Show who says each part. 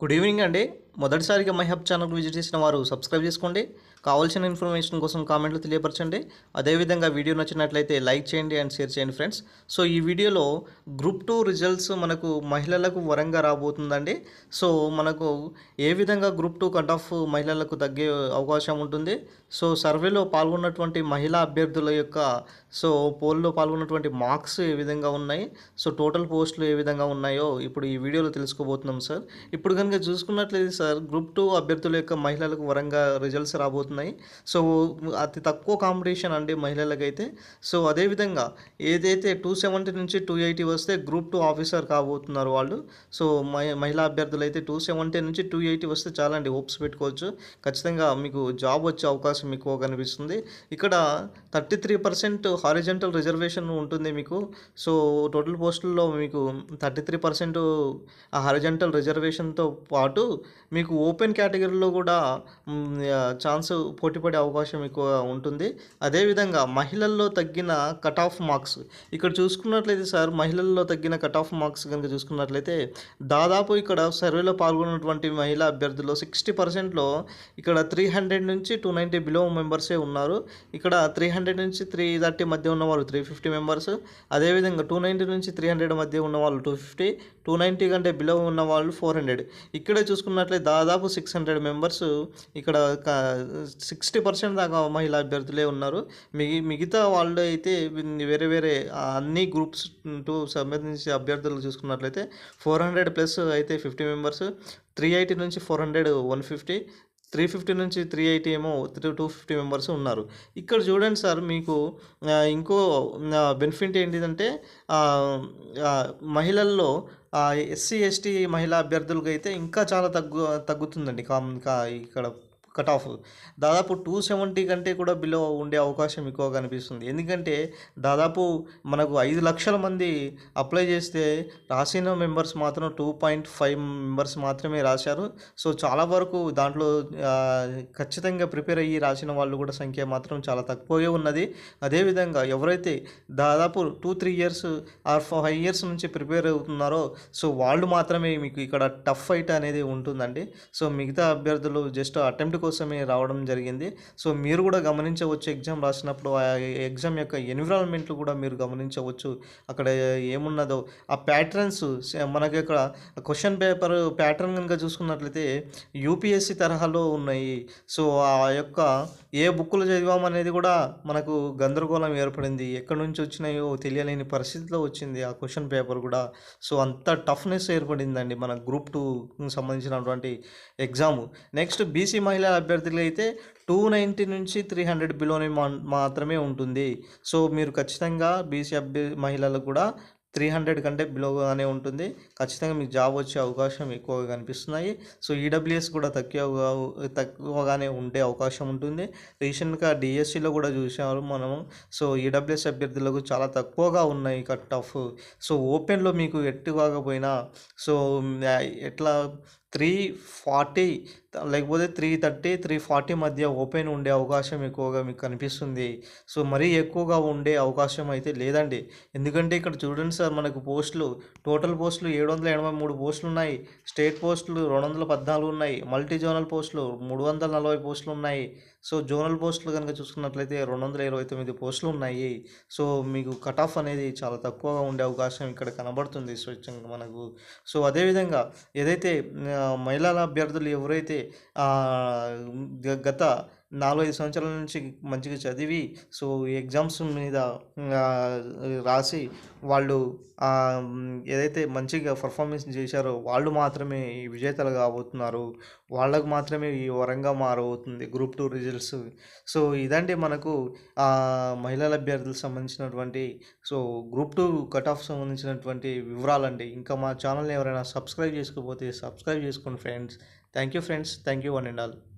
Speaker 1: Good evening అండి మొదటిసారిగా my hub channel visit చేసిన వారు సబ్స్క్రైబ్ చేసుకోండి. కావాల్సిన ఇన్ఫర్మేషన్ కోసం కామెంట్లు తెలియపరచండి. అదేవిధంగా వీడియో నచ్చినట్లయితే లైక్ చేయండి అండ్ షేర్ చేయండి ఫ్రెండ్స్. సో ఈ వీడియోలో గ్రూప్ టూ రిజల్ట్స్ మనకు మహిళలకు వరంగా రాబోతుందండి. సో మనకు ఏ విధంగా గ్రూప్ టూ కట్ ఆఫ్ మహిళలకు తగ్గే అవకాశం ఉంటుంది? సో సర్వేలో పాల్గొన్నటువంటి మహిళా అభ్యర్థుల యొక్క సో పోల్లో పాల్గొన్నటువంటి మార్క్స్ ఏ విధంగా ఉన్నాయి? సో టోటల్ పోస్టులు ఏ విధంగా ఉన్నాయో ఇప్పుడు ఈ వీడియోలో తెలుసుకోబోతున్నాం సార్. ఇప్పుడు కనుక చూసుకున్నట్లయితే సార్ గ్రూప్ టూ అభ్యర్థుల యొక్క మహిళలకు వరంగా రిజల్ట్స్ రాబోతున్నాయి. సో అతి తక్కువ కాంపిటీషన్ అండి మహిళలకైతే. సో అదేవిధంగా ఏదైతే టూ సెవెంటీ నుంచి టూ ఎయిటీ వస్తే గ్రూప్ టూ ఆఫీసర్ కాబోతున్నారు వాళ్ళు. సో మహి- మహిళా అభ్యర్థులు అయితే టూ సెవెంటీ నుంచి టూ ఎయిటీ వస్తే చాలండి హోప్స్ పెట్టుకోవచ్చు. ఖచ్చితంగా మీకు జాబ్ వచ్చే అవకాశం ఎక్కువ కనిపిస్తుంది. ఇక్కడ thirty three percent horizontal reservation ఉంటుంది మీకు. సో టోటల్ పోస్టుల్లో మీకు థర్టీ త్రీ పర్సెంట్ ఆ హారిజెంటల్ రిజర్వేషన్తో పాటు మీకు ఓపెన్ కేటగిరీలో కూడా ఛాన్స్ పోటీపడే అవకాశం ఎక్కువ ఉంటుంది. అదేవిధంగా మహిళల్లో తగ్గిన కట్ ఆఫ్ మార్క్స్ ఇక్కడ చూసుకున్నట్లయితే సార్ మహిళల్లో తగ్గిన కట్ ఆఫ్ మార్క్స్ కనుక చూసుకున్నట్లయితే దాదాపు ఇక్కడ సర్వేలో పాల్గొన్నటువంటి మహిళా అభ్యర్థుల్లో సిక్స్టీ పర్సెంట్లో ఇక్కడ త్రీ హండ్రెడ్ నుంచి టూ నైంటీ బిలో మెంబర్సే ఉన్నారు. ఇక్కడ త్రీ హండ్రెడ్ నుంచి త్రీ థర్టీ మధ్య ఉన్నవారు త్రీ ఫిఫ్టీ మెంబర్స్ అదేవిధంగా టూ నైంటీ నుంచి త్రీ హండ్రెడ్ మధ్య ఉన్న వాళ్ళు టూ ఫిఫ్టీ టూ నైంటీ కంటే బిలో ఉన్నవాళ్ళు ఫోర్ హండ్రెడ్ ఇక్కడే చూసుకున్నట్లయితే దాదాపు సిక్స్ హండ్రెడ్ మెంబర్స్ ఇక్కడ సిక్స్టీ పర్సెంట్ దాకా మహిళా అభ్యర్థులే ఉన్నారు. మిగి మిగతా వాళ్ళు అయితే వేరే వేరే అన్ని గ్రూప్స్ టు సంబంధించి అభ్యర్థులు చూసుకున్నట్లయితే ఫోర్ హండ్రెడ్ ప్లస్ అయితే ఫిఫ్టీ మెంబర్స్ త్రీ ఎయిటీ నుంచి four hundred one fifty three fifty నుంచి త్రీ ఎయిటీ ఏమో త్రీ టూ ఫిఫ్టీ మెంబర్స్ ఉన్నారు. ఇక్కడ చూడండి సార్ మీకు ఇంకో బెనిఫిట్ ఏంటిదంటే మహిళల్లో ఎస్సీ ఎస్టీ మహిళా అభ్యర్థులకైతే అయితే ఇంకా చాలా తగ్గు తగ్గుతుందండి. కామ్ కా ఇక్కడ కట్ ఆఫ్ దాదాపు టూ సెవెంటీ కంటే కూడా బిలో ఉండే అవకాశం ఎక్కువ కనిపిస్తుంది. ఎందుకంటే దాదాపు మనకు ఐదు లక్షల మంది అప్లై చేస్తే రాసిన మెంబర్స్ మాత్రం టూ పాయింట్ ఫైవ్ మెంబర్స్ మాత్రమే రాశారు. సో చాలా వరకు దాంట్లో ఖచ్చితంగా ప్రిపేర్ అయ్యి రాసిన వాళ్ళు కూడా సంఖ్య మాత్రం చాలా తక్కువే ఉన్నది. అదేవిధంగా ఎవరైతే దాదాపు two three years or five years నుంచి ప్రిపేర్ అవుతున్నారో సో వాళ్ళు మాత్రమే మీకు ఇక్కడ టఫ్ ఫైట్ అనేది ఉంటుందండి. సో మిగతా అభ్యర్థులు జస్ట్ అటెంప్ట్ కోసమే రావడం జరిగింది. సో మీరు కూడా గమనించవచ్చు ఎగ్జామ్ రాసినప్పుడు ఆ ఎగ్జామ్ యొక్క ఎన్విరాన్మెంట్లు కూడా మీరు గమనించవచ్చు. అక్కడ ఏమున్నదో. ఆ ప్యాటర్న్స్ మనకి ఇక్కడ క్వశ్చన్ పేపర్ ప్యాటర్న్ కనుక చూసుకున్నట్లయితే యూపీఎస్సి తరహాలో ఉన్నాయి. సో ఆ యొక్క ఏ బుక్కులు చదివామనేది కూడా మనకు గందరగోళం ఏర్పడింది. ఎక్కడి నుంచి వచ్చినాయో తెలియలేని పరిస్థితిలో వచ్చింది ఆ క్వశ్చన్ పేపర్ కూడా. సో అంత టఫ్నెస్ ఏర్పడిందండి మన గ్రూప్ టూ సంబంధించినటువంటి ఎగ్జామ్. నెక్స్ట్ బీసీ మహిళా అభ్యర్థులు అయితే టూ నైంటీ నుంచి త్రీ హండ్రెడ్ బిలోనే మాత్రమే ఉంటుంది. సో మీరు ఖచ్చితంగా బీసీ అభ్య మహిళలకు కూడా త్రీ హండ్రెడ్ కంటే బిలోగానే ఉంటుంది. ఖచ్చితంగా మీకు జాబ్ వచ్చే అవకాశం ఎక్కువగా కనిపిస్తున్నాయి. సో ఈడబ్ల్యూఎస్ కూడా తక్కువగా తక్కువగానే ఉండే అవకాశం ఉంటుంది. రీసెంట్గా డిఎస్సిలో కూడా చూసాము మనము. సో ఈడబ్ల్యూఎస్ అభ్యర్థులకు చాలా తక్కువగా ఉన్నాయి కట్ ఆఫ్. సో ఓపెన్లో మీకు ఎట్టు కాకపోయినా సో ఎట్లా త్రీ ఫార్టీ లేకపోతే త్రీ థర్టీ త్రీ ఫార్టీ మధ్య ఓపెన్ ఉండే అవకాశం ఎక్కువగా మీకు కనిపిస్తుంది. సో మరీ ఎక్కువగా ఉండే అవకాశం అయితే లేదండి. ఎందుకంటే ఇక్కడ చూడండి సార్ మనకు పోస్టులు టోటల్ పోస్టులు ఏడు వందల ఎనభై మూడు పోస్టులు ఉన్నాయి. స్టేట్ పోస్టులు రెండు వందల పద్నాలుగు ఉన్నాయి. మల్టీ జోనల్ పోస్టులు మూడు వందల నలభై పోస్టులు ఉన్నాయి. సో జోనల్ పోస్టులు కనుక చూసుకున్నట్లయితే రెండు వందల ఇరవై తొమ్మిది పోస్టులు ఉన్నాయి సో మీకు కట్ ఆఫ్ అనేది చాలా తక్కువగా ఉండే అవకాశం ఇక్కడ కనబడుతుంది స్వచ్ఛంగా మనకు. సో అదేవిధంగా ఏదైతే మహిళల అభ్యర్థులు ఎవరైతే గత నాలుగైదు సంవత్సరాల నుంచి మంచిగా చదివి సో ఎగ్జామ్స్ మీద రాసి వాళ్ళు ఏదైతే మంచిగా పర్ఫార్మెన్స్ చేశారో వాళ్ళు మాత్రమే ఈ విజేతలు కాబోతున్నారు. వాళ్ళకు మాత్రమే ఈ వరంగా మారబోతుంది గ్రూప్ టూ రిజల్ట్స్. సో ఇదండి మనకు ఆ, మహిళల అభ్యర్థులకు సంబంధించినటువంటి so group two cut off సంబంధించినటువంటి వివరాలండి. ఇంకా మా ఛానల్ని ఎవరైనా సబ్స్క్రైబ్ చేసుకోకపోతే సబ్స్క్రైబ్ చేసుకోండి friends. Thank you friends. Thank you one and all.